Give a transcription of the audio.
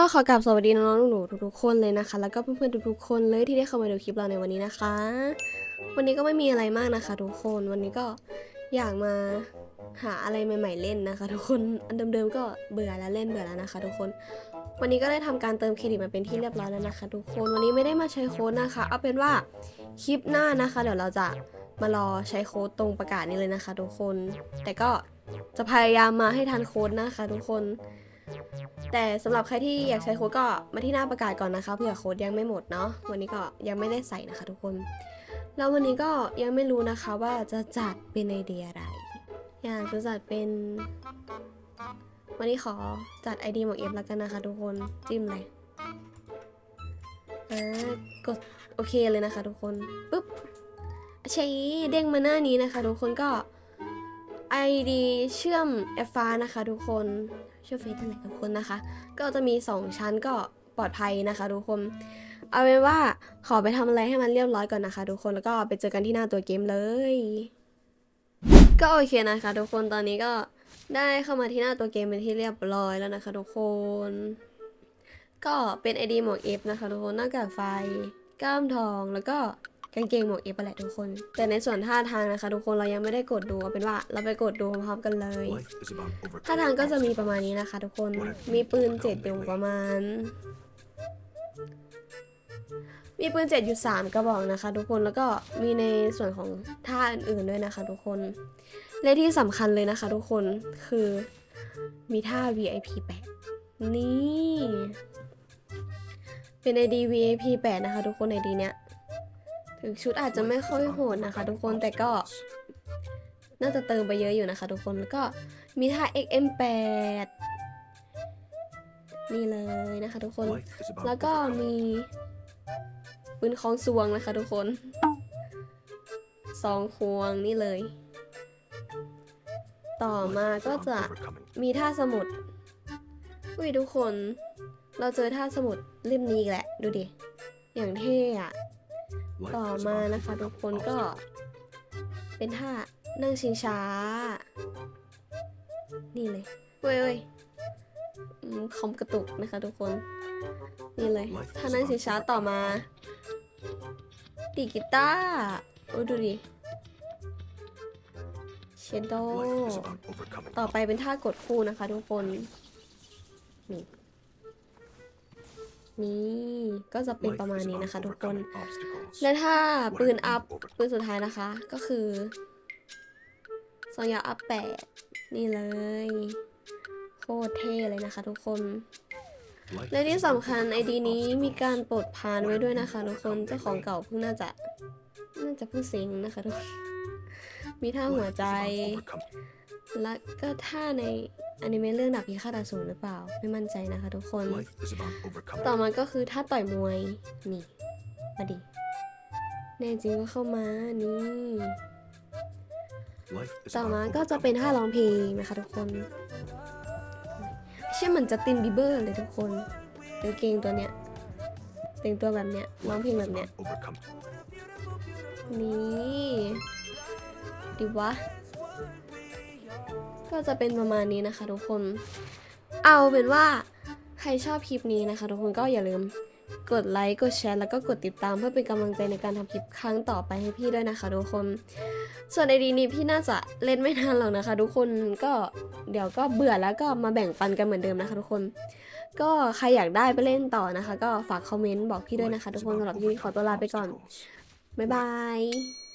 ก็ขอกราบสวัสดีน้องๆหนูทุกๆคนเลยนะคะ แล้วก็เพื่อนๆทุกๆคนเลยที่ได้เข้ามาดูคลิปเราในวันนี้นะคะ วันนี้ก็ไม่มีอะไรมากนะคะ ทุกคนวันนี้ก็อยากมาหาอะไรใหม่ ๆ เล่นนะคะ ทุกคนอันเดิมๆก็เบื่อแล้วเล่นเบื่อแล้วนะคะ ทุกคน วันนี้ก็ได้ทำการเติมเครดิตมาเป็นที่เรียบร้อยแล้วนะคะ ทุกคนวันนี้ไม่ได้มาใช้โค้ดนะคะ เอาเป็นว่าคลิปหน้านะคะ เดี๋ยวเราจะมารอใช้โค้ดตรงประกาศนี้เลยนะคะ ทุกคน แต่ก็จะพยายามมาให้ทันโค้ดนะคะ ทุกคน แต่สำหรับใครที่อยากใช้โค้ดก็มาที่หน้าประกาศก่อนนะคะเผื่อโค้ดยังไม่หมดเนาะวันนี้ก็ยังไม่ได้ใส่นะคะทุกคน แล้ววันนี้ก็ยังไม่รู้นะคะว่าจะจัดเป็นไอเดียอะไร อยากจะจัดเป็น วันนี้ขอจัด ID หมวกเอฟแล้วกันนะคะทุกคนจิ้มเลยอ่ากดโอเคเลยนะคะทุกคนปุ๊บใช้เด้งมาหน้านี้นะคะ ทุกคนก็ ID เชื่อมแอฟฟ้านะคะ ทุกคนเชื่อเฟซนั่นแหละทุกคนนะคะ ก็จะมี 2 ชั้นก็ปลอดภัยนะคะทุกคน เอาเป็นว่าขอไปทำอะไรให้มันเรียบร้อยก่อนนะคะทุกคนแล้วก็ไปเจอกันที่หน้าตัวเกมเลย ก็โอเคนะคะ ทุกคนตอนนี้ก็ได้เข้ามาที่หน้าตัวเกมเป็นที่เรียบร้อยแล้วนะคะทุกคน ก็เป็น ID หมวก F นะคะทุกคนหน้ากากไฟ กล้ามทองแล้วก็ กางเกงหมวก F ไปแหละทุกคน แต่ในส่วนท่าทางนะคะ ทุกคนเรายังไม่ได้กดดูเอาเป็นว่าเราไปกดดูพร้อมๆกันเลยท่าทางก็จะมีประมาณนี้นะคะ ทุกคนมีปืนเจ็ดอยู่ประมาณ มีปืนเจ็ดอยู่สามกระบอกนะคะ ทุกคนแล้วก็มีในส่วนของท่าอื่นๆด้วยนะคะ ทุกคนและที่สำคัญเลยนะคะ ทุกคนคือมีท่า VIP 8นี่ เป็น ID VIP 8 นะคะ ทุกคน ID เนี้ย ถึงชุดอาจจะไม่ค่อยโหดนะคะทุกคนแต่ก็น่าจะเติมไปเยอะอยู่นะคะทุกคนแล้วก็มีท่า XM8 นี่เลยนะคะทุกคน แล้วก็มีปืนของสวงนะคะทุกคนสองควงนี่เลย ต่อมาก็จะมีท่าสมุดอุ้ยทุกคน เราเจอท่าสมุดเล่มนี้แหละ ดูดิ อย่างเท่อะ ต่อ is มา about นะคะทุก overcoming คนก็ obstacles. เป็นท่านั่งชิงช้า นี่เลยเว้ยเว้ยอืมคอมกระตุกนะคะทุกคน นี่เลยท่านั่งชิงช้าต่อมาดีดกีตาร์โอ้ยดูดิเชนโด Life is about overcoming ต่อไปเป็นท่ากดคู่นะคะทุกคน นี่นี่ก็จะเป็น Life ประมาณ is นี้ about นะคะทุกคน overcoming obstacles. และถ้าปืน Whatever อัพ you overcome. ปืนสุดท้ายนะคะ ก็คือซองยาอัพแปดนี่เลย โคตรเท่เลยนะคะทุกคน Life และที่ is about สำคัญไอดี overcoming นี้มี obstacles. การปลดพานไว้ด้วยนะคะทุกคนเจ้าของเก่าเพิ่งน่าจะน่าจะเพิ่งสิงนะคะทุกคนมีท่าหัว Life is ใจ about overcoming. และก็ท่าในอนิเมะเรื่องดาบพิฆาตอสูรหรือเปล่า ไม่มั่นใจนะคะทุกคน Life is about overcoming. ต่อมาก็คือท่าต่อยมวย นี่มาดิ แน่จริงก็เข้ามา นี่ Life is ต่อ about มาก็จะเป็นท่า overcoming ร้องเพลงนะคะทุกคนเชื่อเหมือนจะตินบีเบอร์เลยทุกคนกางเกงตัวเนี้ยแต่งตัวแบบเนี้ยร้องเพลง Life แบ is บเนี้ย about overcoming. นี่ดีวะ ก็จะเป็นประมาณนี้นะคะทุกคน เอาเป็นว่าใครชอบคลิปนี้นะคะทุกคนก็อย่าลืม กดไลค์กดแชร์แล้วก็กดติดตามเพื่อเป็นกำลังใจในการทำคลิปครั้งต่อไปให้พี่ด้วยนะคะทุกคน ส่วนไอดีนี้พี่น่าจะเล่นไม่นานหรอกนะคะ ทุกคนก็เดี๋ยวก็เบื่อแล้วก็มาแบ่งปันกันเหมือนเดิมนะคะ ทุกคน ก็ใครอยากได้ไปเล่นต่อนะคะ ก็ฝากคอมเมนต์บอกพี่ด้วยนะคะ ทุกคนสำหรับที่นี้ขอตัวลาไปก่อนบ๊ายบาย